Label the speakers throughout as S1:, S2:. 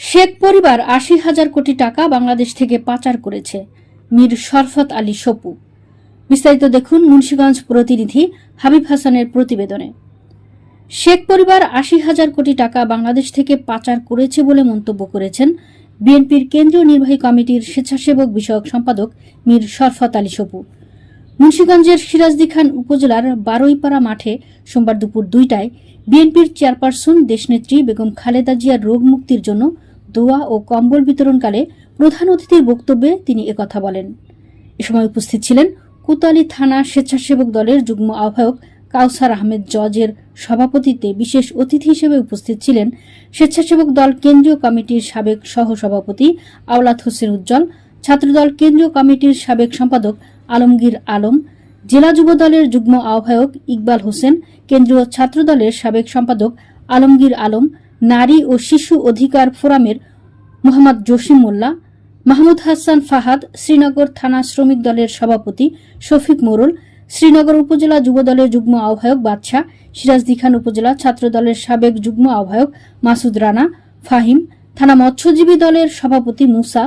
S1: শেখ পরিবার আশি হাজার কোটি টাকা বাংলাদেশ থেকে পাচার করেছে। মীর শরফত আলী সপু। বিস্তারিত দেখুন মুন্সীগঞ্জ প্রতিনিধি হাবিব হাসানের প্রতিবেদনে। শেখ পরিবার আশি হাজার কোটি টাকা বাংলাদেশ থেকে পাচার করেছে বলে মন্তব্য করেছেন বিএনপির কেন্দ্রীয় নির্বাহী কমিটির স্বেচ্ছাসেবক বিষয়ক সম্পাদক মীর শরফত আলী সপু। মুন্সীগঞ্জের সিরাজদি খান উপজেলার বারুইপাড়া মাঠে সোমবার দুপুর দুইটায় বিএনপির চেয়ারপারসন দেশনেত্রী বেগম খালেদা জিয়ার রোগ মুক্তির জন্য দোয়া ও কম্বল বিতরণকালে প্রধান অতিথির বক্তব্যে তিনি একথা বলেন। এ সময় উপস্থিত ছিলেন কোতালি থানা স্বেচ্ছাসেবক দলের যুগ্ম আহ্বায়ক কাউসার আহমেদ জজের সভাপতিত্বে বিশেষ অতিথি হিসেবে উপস্থিত ছিলেন স্বেচ্ছাসেবক দল কেন্দ্রীয় কমিটির সাবেক সহসভাপতি আওলাদ হোসেন উজ্জ্বল, ছাত্রদল কেন্দ্রীয় কমিটির সাবেক সম্পাদক আলমগীর আলম, জেলা যুব দলের যুগ্ম আহ্বায়ক ইকবাল হোসেন, কেন্দ্রীয় ছাত্রদলের সাবেক সম্পাদক আলমগীর আলম নারী ও শিশু অধিকার ফোরামের মোহাম্মদ জসিম মোল্লা, মাহমুদ হাসান ফাহাদ, শ্রীনগর থানা শ্রমিক দলের সভাপতি শফিক মোরল, শ্রীনগর উপজেলা যুব দলের যুগ্ম আহ্বায়ক বাদশাহ, সিরাজদি খান উপজেলা ছাত্র দলের সাবেক যুগ্ম আহ্বায়ক মাসুদ রানা, ফাহিম, থানা মৎস্যজীবী দলের সভাপতি মুসা,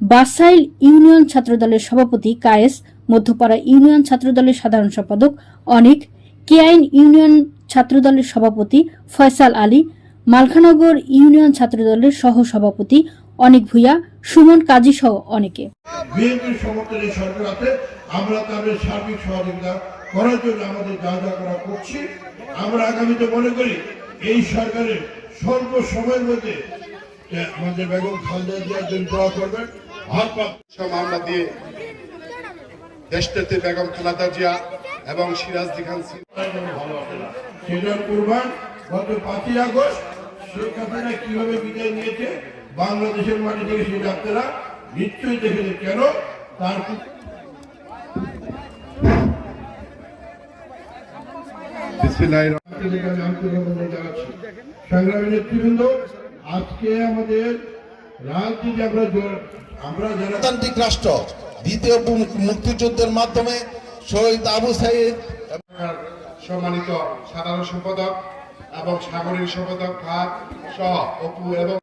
S1: বাসাইল ইউনিয়ন ছাত্রদলের সভাপতি কায়েস, মধ্যপাড়া ইউনিয়ন ছাত্রদলের সাধারণ সম্পাদক অনিক, কেআইন ইউনিয়ন ছাত্রদলের সভাপতি ফয়সাল আলী মালখানগর ইউনিয়ন ছাত্রদলের সহ সভাপতি অনেক ভূঁইয়া সুমন কাজী সহ অনেকে।
S2: আমরা তাদের সার্বিক সহযোগিতা করার জন্য আমাদের যা যা করা করছি আমরা আগামীতে মনে করি এই সরকারের স্বল্প সময়ের মধ্যে আমাদের বেগম খালেদা জিয়ার জন্য দোয়া করবেন।
S3: মামলা দিয়ে দেশটাতে বেগম খালেদা জিয়া এবং সিরাজ খান সিং
S2: ভালো হবে না? সেটা গত পাঁচই আগস্ট শেখ কীভাবে বিদায় নিয়েছে বাংলাদেশের মাটি থেকে সেই ডাক্তাররা নিশ্চয়ই দেখেছে কেন তার। সংগ্রামী নেতৃবৃন্দ আজকে আমাদের রাজনীতি আমরা আমরা
S4: গণতান্ত্রিক রাষ্ট্র দ্বিতীয় মুক্তিযুদ্ধের মাধ্যমে শহীদ আবু সাইদ
S3: রহমান সম্মানিত সাধারণ সম্পাদক এবং সাগরের সম্পাদক খাত সহ অপু এবং